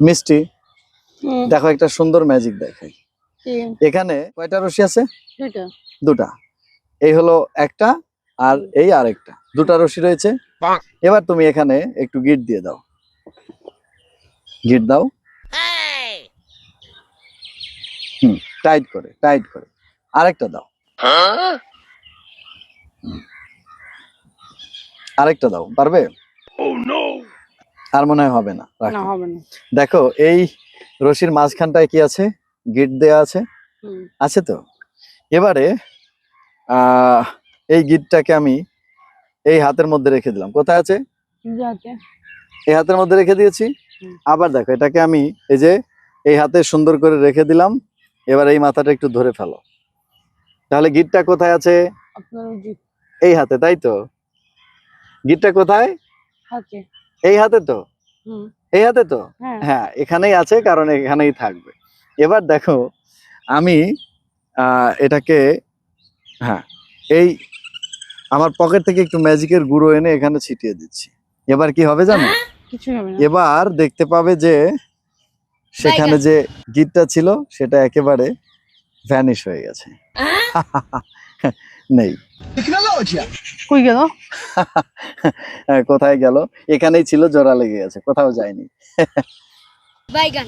মিষ্টি দেখো একটা সুন্দর ম্যাজিক দেখাই। এখানে কয়টা রশি আছে? দুটা। এই হলো একটা আর এই আরেকটা। দুটা রশি রয়েছে। এবার তুমি এখানে একটু গিট দিয়ে দাও। গিট দাও। টাইট করে টাইট করে। আরেকটা দাও। আরেকটা দাও পারবে? আর মনে হয় হবে না রাখো। না হবে না। দেখো এই রশির মাঝখানটায় কি আছে? গিট দেয়া আছে। আছে তো? এবারে আহ, এই গিটটাকে আমি এই হাতের মধ্যে রেখে দিলাম। কোথায় আছে? এই হাতের মধ্যে রেখে দিয়েছি। আবার দেখো এটাকে আমি এই যে এই হাতে সুন্দর করে রেখে দিলাম। এবার এই মাথাটা একটু ধরে ফেলো। তাহলে গিটটা কোথায় আছে? এই হাতে তাই তো? গিটটা কোথায়? এই হাতে তো? এই হাতে তো? হ্যাঁ। হ্যাঁ এখানেই আছে কারণ এখানেই থাকবে। এবার দেখো আমি আহ, এটাকে হ্যাঁ এই আমার পকেট থেকে একটু ম্যাজিকের গুঁড়ো এনে এখানে ছিটিয়ে দিচ্ছি। এবার কি হবে জানো? এবার দেখতে পাবে যে সেখানে যে গিটটা ছিল সেটা একেবারে ভ্যানিশ হয়ে গেছে। নেই। কই গেল? হ্যাঁ, কোথায় গেল? এখানেই ছিল জোড়া লেগে গেছে কোথাও যায়নি। বাইগান